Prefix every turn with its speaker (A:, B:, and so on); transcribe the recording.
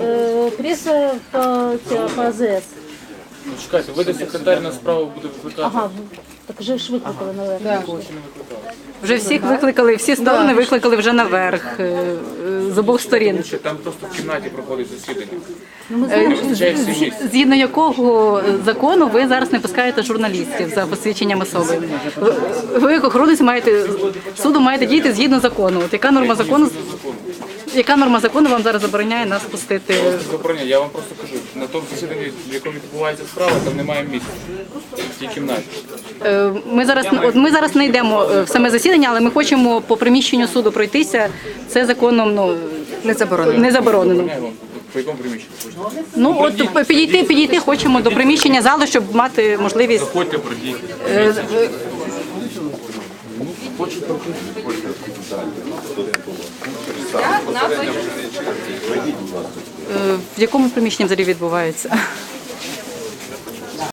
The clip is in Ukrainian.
A: Е, Кресло по, АЗС.
B: Ну, чекайте, ви де секретар на справу буде викликати.
A: Ага, так же ж викликали наверх.
B: Кого ще не викликали?
C: Вже всіх викликали, всі сторони викликали вже наверх е, е, з обох сторін.
B: Там просто в кімнаті проходить засідання.
C: Е,
B: Не вистачає всім місць.
C: Згідно якого закону ви зараз не пускаєте журналістів за посвідченням особи. Ви- Ви як охоронець маєте суду маєте діяти згідно закону. От яка норма закону? Яка норма закону вам зараз забороняє нас пустити?
B: Забороняю, я вам просто кажу, на тому засіданні, в якому відбувається справа, там немає місця в цій кімнаті.
C: Е, Ми зараз от ми зараз не йдемо е, в саме засідання, але ми хочемо по приміщенню суду пройтися. Це законом ну не заборонено. Не заборонено.
B: Вам по якому приміщенню хочете?
C: Ну от підійти, підійти хочемо до приміщення залу, щоб мати можливість.
B: Заходьте, пройдіть.
C: е, е, Е, В якому приміщенні взагалі відбувається?